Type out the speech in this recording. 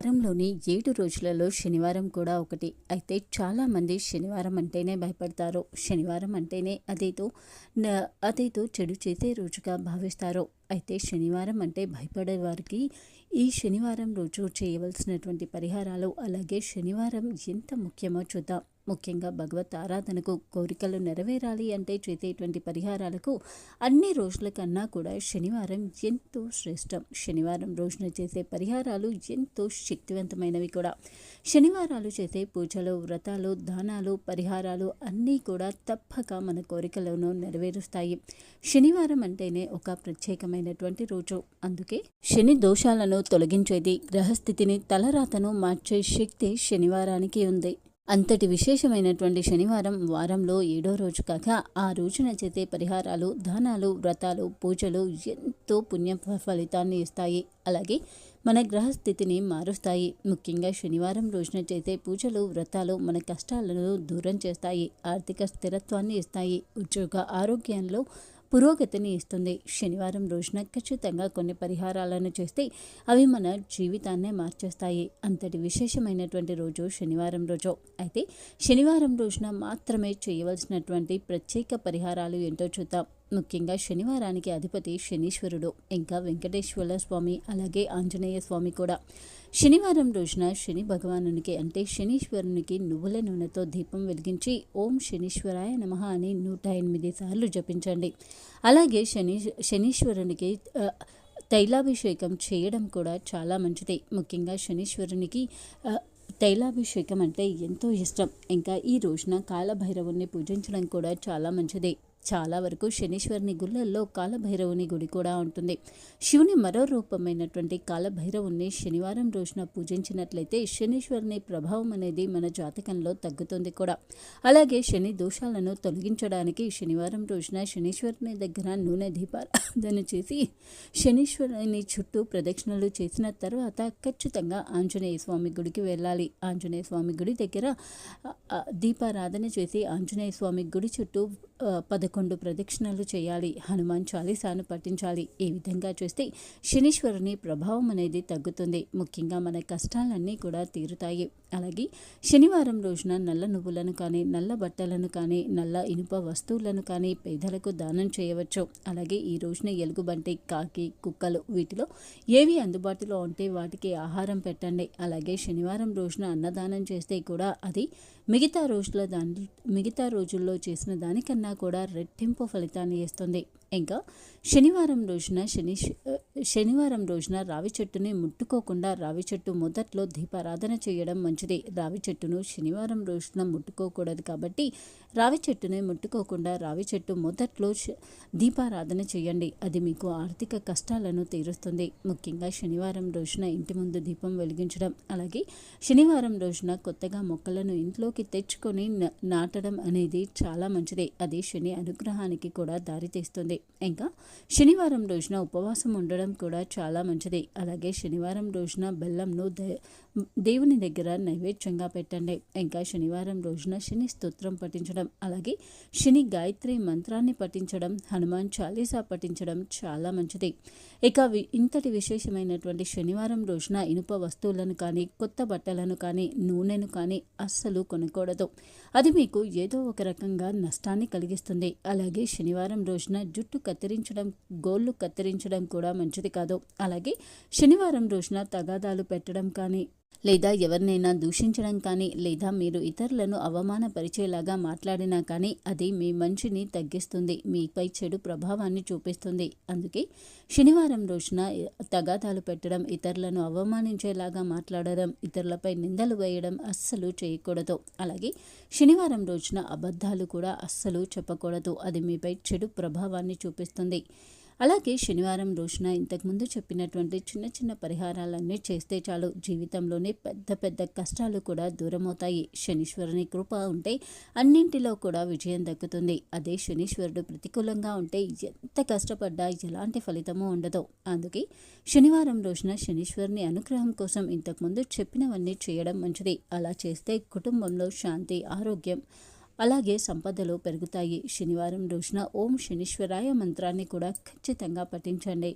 వారంలోని ఏడు రోజులలో శనివారం కూడా ఒకటి. అయితే చాలామంది శనివారం అంటేనే భయపడతారు. శనివారం అంటేనే అదేదో అదేతో అదేదో చెడు చేసే రోజుగా భావిస్తారు. అయితే శనివారం అంటే భయపడే వారికి ఈ శనివారం రోజు చేయవలసినటువంటి పరిహారాలు అలాగే శనివారం ఎంత ముఖ్యమో చూద్దాం. ముఖ్యంగా భగవత్ ఆరాధనకు కోరికలు నెరవేరాలి అంటే చేసేటువంటి పరిహారాలకు అన్ని రోజుల కన్నా కూడా శనివారం ఎంతో శ్రేష్టం. శనివారం రోజున చేసే పరిహారాలు ఎంతో శక్తివంతమైనవి కూడా. శనివారాలు చేసే పూజలు వ్రతాలు దానాలు పరిహారాలు అన్నీ కూడా తప్పక మన కోరికలను నెరవేరుస్తాయి. శనివారం అంటేనే ఒక ప్రత్యేకమైనటువంటి రోజు. అందుకే శని దోషాలను తొలగించేది గ్రహస్థితిని తలరాతను మార్చే శక్తి శనివారానికి ఉంది. అంతటి విశేషమైనటువంటి శనివారం వారంలో ఏడో రోజు కాక ఆ రోజున చేసే పరిహారాలు దానాలు వ్రతాలు పూజలు ఎంతో పుణ్య ఫలితాన్ని ఇస్తాయి. అలాగే మన గ్రహస్థితిని మారుస్తాయి. ముఖ్యంగా శనివారం రోజున చేసే పూజలు వ్రతాలు మన కష్టాలను దూరం చేస్తాయి ఆర్థిక స్థిరత్వాన్ని ఇస్తాయి. ఉద్యోగ ఆరోగ్యంలో పురోగతిని ఇస్తుంది. శనివారం రోజున ఖచ్చితంగా కొన్ని పరిహారాలను చేస్తే అవి మన జీవితాన్నే మార్చేస్తాయి. అంతటి విశేషమైనటువంటి రోజు శనివారం రోజు. అయితే శనివారం రోజున మాత్రమే చేయవలసినటువంటి ప్రత్యేక పరిహారాలు ఏంటో చూద్దాం. ముఖ్యంగా శనివారానికి అధిపతి శనీశ్వరుడు ఇంకా వెంకటేశ్వర స్వామి అలాగే ఆంజనేయ స్వామి కూడా. శనివారం రోజున శని భగవానునికి అంటే శనీశ్వరునికి నువ్వుల నూనెతో దీపం వెలిగించి ఓం శనీశ్వరాయ నమః అని నూట ఎనిమిది సార్లు జపించండి. అలాగే శని శనీశ్వరునికి తైలాభిషేకం చేయడం కూడా చాలా మంచిది. ముఖ్యంగా శనీశ్వరునికి తైలాభిషేకం అంటే ఎంతో ఇష్టం. ఇంకా ఈ రోజున కాలభైరవుని పూజించడం కూడా చాలా మంచిది. చాలా వరకు శనీశ్వరుని గుళ్ళల్లో కాలభైరవుని గుడి కూడా ఉంటుంది. శివుని మరో రూపమైనటువంటి కాలభైరవుని శనివారం రోజున పూజించినట్లయితే శనీశ్వరుని ప్రభావం అనేది మన జాతకంలో తగ్గుతుంది కూడా. అలాగే శని దోషాలను తొలగించడానికి శనివారం రోజున శనీశ్వరుని దగ్గర నూనె దీపారాధన చేసి శనీశ్వరుని చుట్టూ ప్రదక్షిణలు చేసిన తర్వాత ఖచ్చితంగా ఆంజనేయ స్వామి గుడికి వెళ్ళాలి. ఆంజనేయ స్వామి గుడి దగ్గర దీపారాధన చేసి ఆంజనేయ స్వామి గుడి చుట్టూ పదకొండు పదకొండు ప్రదక్షిణలు చేయాలి. హనుమాన్ చాలీసాను పఠించాలి. ఈ విధంగా చేస్తే శనీశ్వరుని ప్రభావం అనేది తగ్గుతుంది. ముఖ్యంగా మన కష్టాలన్నీ కూడా తీరుతాయి. అలాగే శనివారం రోజున నల్ల నువ్వులను కానీ నల్ల బట్టలను కానీ నల్ల ఇనుప వస్తువులను కానీ పేదలకు దానం చేయవచ్చు. అలాగే ఈ రోజున ఎలుగుబంటి కాకి కుక్కలు వీటిలో ఏవి అందుబాటులో ఉంటే వాటికి ఆహారం పెట్టండి. అలాగే శనివారం రోజున అన్నదానం చేస్తే కూడా అది మిగతా రోజుల దాని మిగతా రోజుల్లో చేసిన దానికన్నా కూడా రెట్టింపు ఫలితాన్ని ఇస్తుంది. ఇంకా శనివారం రోజున శని శనివారం రోజున రావి చెట్టుని ముట్టుకోకుండా రావి చెట్టు మొదట్లో దీపారాధన చేయడం మంచిది. రావి చెట్టును శనివారం రోజున ముట్టుకోకూడదు కాబట్టి రావి చెట్టుని ముట్టుకోకుండా రావి చెట్టు మొదట్లో దీపారాధన చేయండి. అది మీకు ఆర్థిక కష్టాలను తీరుస్తుంది. ముఖ్యంగా శనివారం రోజున ఇంటి ముందు దీపం వెలిగించడం అలాగే శనివారం రోజున కొత్తగా మొక్కలను ఇంట్లోకి తెచ్చుకొని నాటడం అనేది చాలా మంచిది. అది శని అనుగ్రహానికి కూడా దారితీస్తుంది. ఇంకా శనివారం రోజున ఉపవాసం ఉండడం కూడా చాలా మంచిది. అలాగే శనివారం రోజున బెల్లంను దే- దేవుని దగ్గర నైవేద్యంగా పెట్టండి. ఇంకా శనివారం రోజున శని స్తోత్రం పఠించడం అలాగే శని గాయత్రి మంత్రాన్ని పఠించడం హనుమాన్ చాలీసా పఠించడం చాలా మంచిది. ఇక ఇంతటి విశేషమైనటువంటి శనివారం రోజున ఇనుప వస్తువులను కానీ కొత్త బట్టలను కానీ నూనెను కానీ అస్సలు కొనకూడదు అది మీకు ఏదో ఒక రకంగా నష్టాన్ని కలిగిస్తుంది. అలాగే శనివారం రోజున జుట్టు కత్తిరించడం గోళ్ళు కత్తిరించడం కూడా మంచిది. మంచిది కాదు. అలాగే శనివారం రోజున తగాదాలు పెట్టడం కానీ లేదా ఎవరినైనా దూషించడం కానీ లేదా మీరు ఇతరులను అవమానపరిచేలాగా మాట్లాడినా కానీ అది మీ మంచిని తగ్గిస్తుంది. మీపై చెడు ప్రభావాన్ని చూపిస్తుంది. అందుకే శనివారం రోజున తగాదాలు పెట్టడం ఇతరులను అవమానించేలాగా మాట్లాడడం ఇతరులపై నిందలు వేయడం అస్సలు చేయకూడదు. అలాగే శనివారం రోజున అబద్ధాలు కూడా అస్సలు చెప్పకూడదు. అది మీపై చెడు ప్రభావాన్ని చూపిస్తుంది. అలాగే శనివారం రోజున ఇంతకుముందు చెప్పినటువంటి చిన్న చిన్న పరిహారాలన్నీ చేస్తే చాలు. జీవితంలోనే పెద్ద పెద్ద కష్టాలు కూడా దూరమవుతాయి. శనీశ్వరుని కృప ఉంటే అన్నింటిలో కూడా విజయం దక్కుతుంది. అదే శనీశ్వరుడు ప్రతికూలంగా ఉంటే ఎంత కష్టపడ్డా ఎలాంటి ఫలితము ఉండదు. అందుకే శనివారం రోజున శనీశ్వరుని అనుగ్రహం కోసం ఇంతకుముందు చెప్పినవన్నీ చేయడం మంచిది. అలా చేస్తే కుటుంబంలో శాంతి ఆరోగ్యం అలాగే సంపదలు పెరుగుతాయి. శనివారం రోజున ఓం శనీశ్వరాయ మంత్రాన్ని కూడా ఖచ్చితంగా పఠించండి.